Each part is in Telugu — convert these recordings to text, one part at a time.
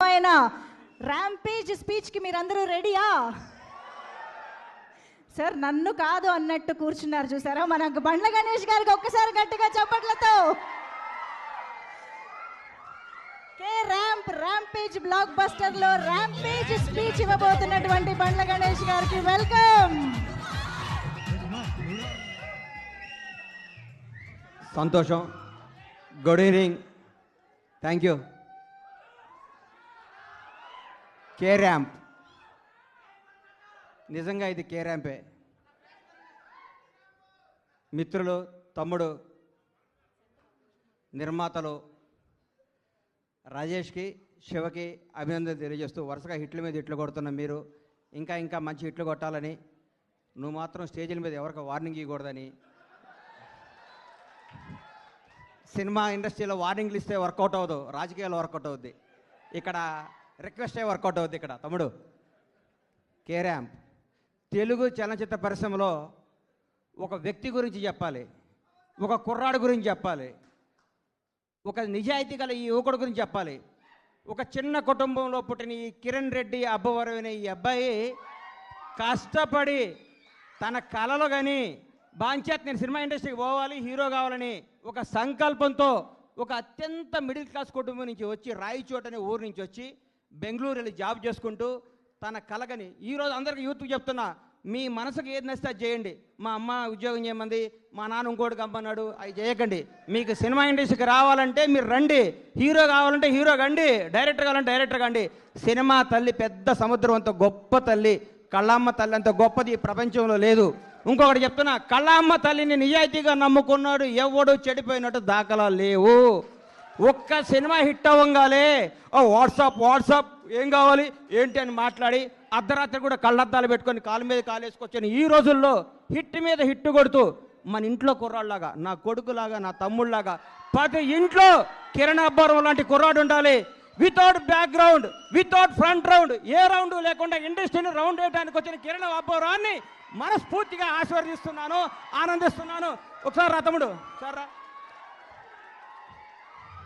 ఆయన ర్యాంపేజ్ స్పీచ్కి మీరందరూ రెడీయా సార్ నన్ను కాదు అన్నట్టు కూర్చున్నారు చూసారా? మన బండ్ల గణేష్ గారికి ఒక్కసారి గట్టిగా చప్పట్లతో. కే ర్యాంప్ ర్యాంపేజ్ బ్లాక్ బస్టర్లో ర్యాంపేజ్ స్పీచ్ ఇవ్వబోతున్నటువంటి బండ్ల గణేష్ గారికి వెల్కమ్ సంతోషం. Good evening thank you K ramp నిజంగా ఇది కే ర్యాంపే మిత్రులు తమ్ముడు నిర్మాతలు రాజేష్కి శివకి అభినందన తెలియజేస్తూ వరుసగా హిట్ల మీద హిట్లు కొడుతున్న మీరు ఇంకా ఇంకా మంచి హిట్లు కొట్టాలని నువ్వు మాత్రం స్టేజీల మీద ఎవరికి వార్నింగ్ ఇవ్వకూడదని. సినిమా ఇండస్ట్రీలో వార్నింగ్లు ఇస్తే వర్కౌట్ అవ్వదు రాజకీయాలు వర్కౌట్ అవుద్ది. ఇక్కడ రిక్వెస్టే వర్కౌట్ అవుద్ది ఇక్కడ తమ్ముడు. కే ర్యాంప్ తెలుగు చలనచిత్ర పరిశ్రమలో ఒక వ్యక్తి గురించి చెప్పాలి ఒక కుర్రాడు గురించి చెప్పాలి ఒక నిజాయితీ గల ఈ యువకుడు గురించి చెప్పాలి. ఒక చిన్న కుటుంబంలో పుట్టిన ఈ కిరణ్ రెడ్డి అబ్బవరం అనే ఈ అబ్బాయి కష్టపడి తన కళలు కానీ బాంచేత్ నేను సినిమా ఇండస్ట్రీకి పోవాలి హీరో కావాలని ఒక సంకల్పంతో ఒక అత్యంత మిడిల్ క్లాస్ కుటుంబం నుంచి వచ్చి రాయిచోట అనే ఊరు నుంచి వచ్చి బెంగళూరు వెళ్ళి జాబ్ చేసుకుంటూ తన కలగని ఈరోజు అందరికీ యూత్కి చెప్తున్నా మీ మనసుకు ఏది నచ్చితే అది చేయండి. మా అమ్మ ఉద్యోగం చేయమంది మా నాన్న ఇంకోటి కమ్మన్నాడు అవి చేయకండి. మీకు సినిమా ఇండస్ట్రీకి రావాలంటే మీరు రండి. హీరో కావాలంటే హీరో కండి డైరెక్టర్ కావాలంటే డైరెక్టర్ కండి. సినిమా తల్లి పెద్ద సముద్రం అంత గొప్ప తల్లి కళ్ళమ్మ తల్లి అంత గొప్పది ఈ ప్రపంచంలో లేదు. ఇంకొకటి చెప్తున్నా కళ్ళమ్మ తల్లిని నిజాయితీగా నమ్ముకున్నాడు ఎవడు చెడిపోయినట్టు దాఖలా లేవు. ఒక్క సినిమా హిట్ అవ్వగాలే. ఓ వాట్సాప్ వాట్సాప్ ఏం కావాలి? ఏంటి అని మాట్లాడి అర్ధరాత్రి కూడా కళ్ళద్దాలు పెట్టుకొని కాలు మీద కాలేసుకొచ్చాను ఈ రోజుల్లో హిట్ మీద హిట్ కొడుతూ మన ఇంట్లో కుర్రాళ్ళలాగా నా కొడుకులాగా నా తమ్ముళ్ళలాగా ప్రతి ఇంట్లో కిరణ్ అబ్బారం లాంటి కుర్రాడు ఉండాలి. Without background without front round a round లేకుండా ఇండస్ట్రీని రౌండ్ వేయడానికి వచ్చిన కిరణ్ అబ్బారాన్ని మనస్ఫూర్తిగా ఆశీర్వదిస్తున్నాను ఆనందిస్తున్నాను. ఒకసారి రా తమ్ముడు సార్ రా.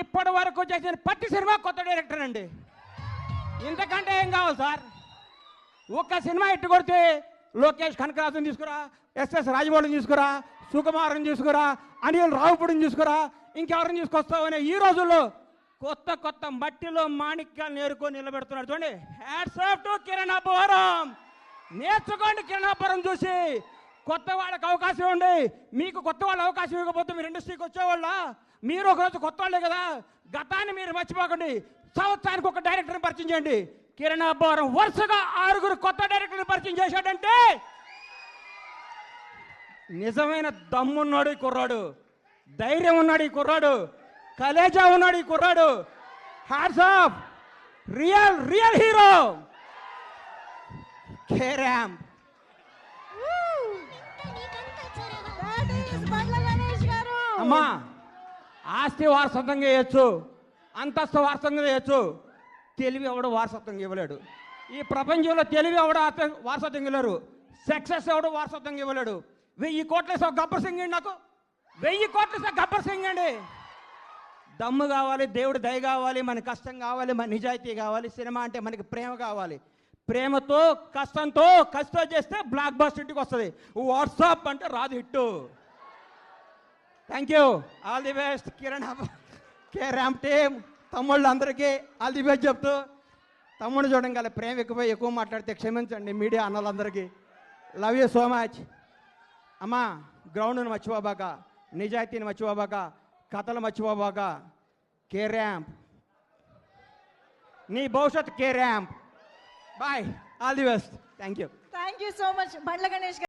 ఇప్పటి వరకు చేసిన పట్టి సినిమా కొత్త డైరెక్టర్ అండి. ఇంతకంటే ఏం కావాలి సార్? ఒక్క సినిమా ఇట్టు కొడితే లోకేష్ కనకరాజుని తీసుకురా ఎస్ఎస్ రాజమౌళిని తీసుకురా సుకుమార్ని తీసుకురా అనిల్ రావుపుడిని తీసుకురా ఇంకెవరిని తీసుకొస్తావనే ఈ రోజుల్లో కొత్త కొత్త మట్టిలో మాణిక్యాలు నేర్కొని నిలబెడుతున్నాడు చూడండి. Hats off to Kiran Abbavaram నేర్చుకోండి కిరణ్ అబ్బవరం చూసి. కొత్త వాళ్ళకి అవకాశం ఇవ్వండి మీకు కొత్త వాళ్ళ అవకాశం ఇవ్వకపోతే మీరు ఇండస్ట్రీకి వచ్చేవాళ్ళ? మీరు ఒకరోజు కొత్త వాళ్ళే కదా? గతాన్ని మీరు మర్చిపోకండి. సంవత్సరానికి ఒక డైరెక్టర్ని పరిచయం చేయండి. కిరణ్ అబ్బారం వరుసగా ఆరుగురు కొత్త డైరెక్టర్ని పరిచయం చేశాడంటే నిజమైన దమ్మున్నాడు ఈ కుర్రాడు. ధైర్యం ఉన్నాడు ఈ కుర్రాడు. కలేజా ఉన్నాడు ఈ కుర్రాడు. Hats off real real hero carrom అమ్మా ఆస్తి వారసత్వంగా చేయొచ్చు అంతస్తు వారసత్వంగా చేయొచ్చు తెలివి ఎవడు వారసత్వంగా ఇవ్వలేడు. ఈ ప్రపంచంలో తెలివి ఎవడు ఆస్తి- వారసత్వంగా ఇవ్వలేరు. సక్సెస్ ఎవడు వారసత్వంగా ఇవ్వలేడు. వెయ్యి కోట్ల వేసావు గబ్బర్ సింగ్ అండి నాకు. వెయ్యి కోట్ల వేసావు గబ్బర్ సింగ్ అండి దమ్ము కావాలి దేవుడు దయ కావాలి మన కష్టం కావాలి మన నిజాయితీ కావాలి సినిమా అంటే మనకి ప్రేమ కావాలి. ప్రేమతో కష్టంతో కష్టం చేస్తే బ్లాక్ బాస్టర్ ఇంటికి వస్తుంది. వాట్సాప్ అంటే రాదు hit. Thank you all the best Kiran K ramp team తమ్ముళ్ళు అందరికీ ఆల్ ది బెస్ట్ చెప్తూ తమ్ముడు చూడడం గల ప్రేమ ఎక్కువ ఎక్కువ మాట్లాడితే క్షమించండి మీడియా అన్నలందరికీ. లవ్ యూ సో మచ్ అమ్మా గ్రౌండ్ను మర్చిపోబాక నిజాయితీని మర్చిపోబాక కథలు మర్చిపోబాక కే ర్యాంప్ నీ భవిష్యత్ K ramp boy all the best thank you thank you so much Bandla Ganesh